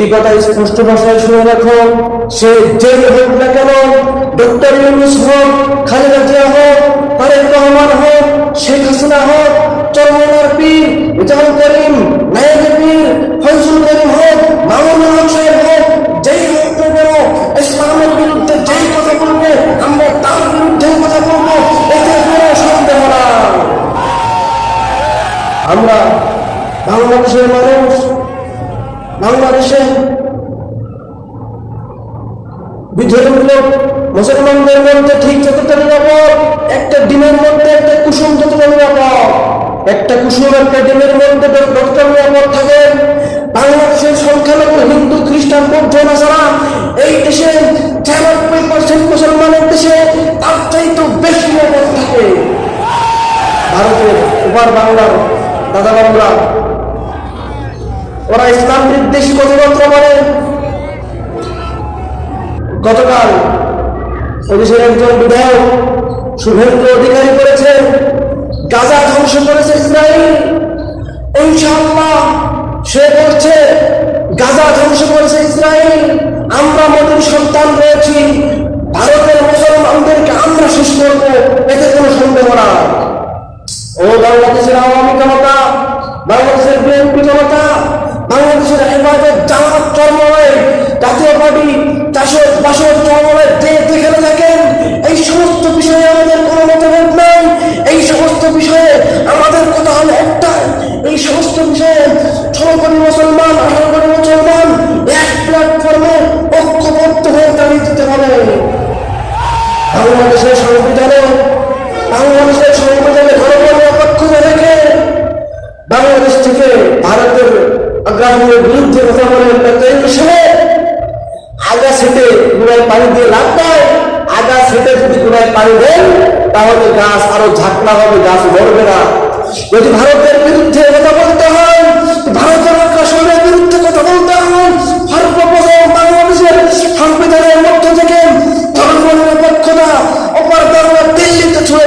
একটি কথা স্পষ্ট ভাষায় শুনে রাখো, সে যে হোক না কেন, ডক্টর ইউনুস হোক, খালেদা জিয়া হোক, তারেক রহমান হোক, শেখ হাসিনা হোক চরমনার পীর জাহান করিম নায়ক পীর, ফয়জুল করিম হোক মামুন হক সাহেব হোক, যেই হোক না কেন, ইসলামের বিরুদ্ধে যেই কথা বলবে, আমরা তার বিরুদ্ধে কথা বলব, এতে কোনো সন্দেহ না আমরা বাংলাদেশের মানুষ বাংলাদেশে বিধর্মীয় মুসলমানদের মধ্যে ঠিক যতটা নিরাপদ, একটা ডিমের মধ্যে একটা কুসুম যতটা নিরাপদ। একটা কুসুম একটা ডিমের মধ্যে ডক্টর নিরাপদ থাকে, বাংলাদেশের সংখ্যালঘু, হিন্দু, খ্রিস্টান, বৌদ্ধ, নাসারা, এই দেশে ছিয়ানব্বই পার্সেন্ট মুসলমানের দেশে, তার চাইতে বেশি নিরাপদ থাকে। ভারতের উপার বাংলার দাদা বাংলা ওরা ইসলাম বিদ্বেষী কথাবার্তা বলে গতকাল ওদেশের একজন বিধায়ক শুভেন্দু অধিকারী করেছে, গাজা ধ্বংস করেছে ইসরায়েল ইনশাআল্লাহ সে বলছে, গাজা ধ্বংস করেছে ইসরায়েল আমরা মোদীর সন্তান রয়েছি, ভারতের মুসলমানদেরকে আমরা শেষ করব, এতে কোনো সন্দেহ না ও বাংলাদেশের আওয়ামী জনতা, বাংলাদেশের বিএনপি জনতা হেফাজত জামাত চর্ময় জাতীয় পার্টি চাষের বাসের চর্ময় যে যেখানে থাকেন, এই সমস্ত বিষয়ে আমাদের কোনো মতভেদ নাই। এই সমস্ত বিষয়ে আমাদের কথা হলো একটা এই সমস্ত বিষয়ে ষোলো আগ্রাসনের বিরুদ্ধে কথা বলেন ডক্টর হিসেবে আগা সেটে গুড়ায় পানি দিয়ে লাভ নয় আগা সেটে যদি গুড়ায় পানি দেন, তাহলে গাছ আরও ঝাঁকনা হবে, গাছ মরবে না। যদি ভারতের বিরুদ্ধে কথা বলতে হয়, ভারতের আগ্রাসনের বিরুদ্ধে কথা বলতে হয়, সর্বপ্রথম বাংলাদেশের সংবিধানের মধ্য থেকে ধর্ম নিরপেক্ষতা অপার ধর্ম দিল্লিতে ছুড়ে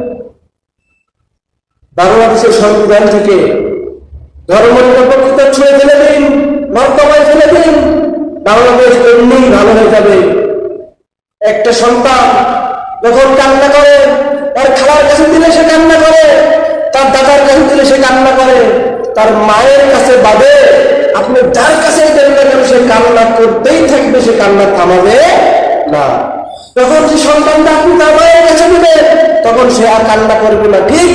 বাংলাদেশের সংবিধান থেকে ধর্ম নিরপেক্ষতা ছুঁয়ে ফেলে দিন, মর্তবায় ফেলে দিন। বাংলাদেশ এমনিই ভালো হয়ে যাবে। একটা সন্তান যখন কান্না করে, তার খালার কাছে দিলে সে কান্না করে, তার দাদার কাছে দিলে সে কান্না করে, তার মায়ের কাছে বাদে আপনি যার কাছে কেন, সে কান্না করতেই থাকবে, সে কান্না থামাবে না। তখন যে সন্তানটা আপনি তার মায়ের কাছে দিবেন, তখন সে আর কান্না করবে না। ঠিক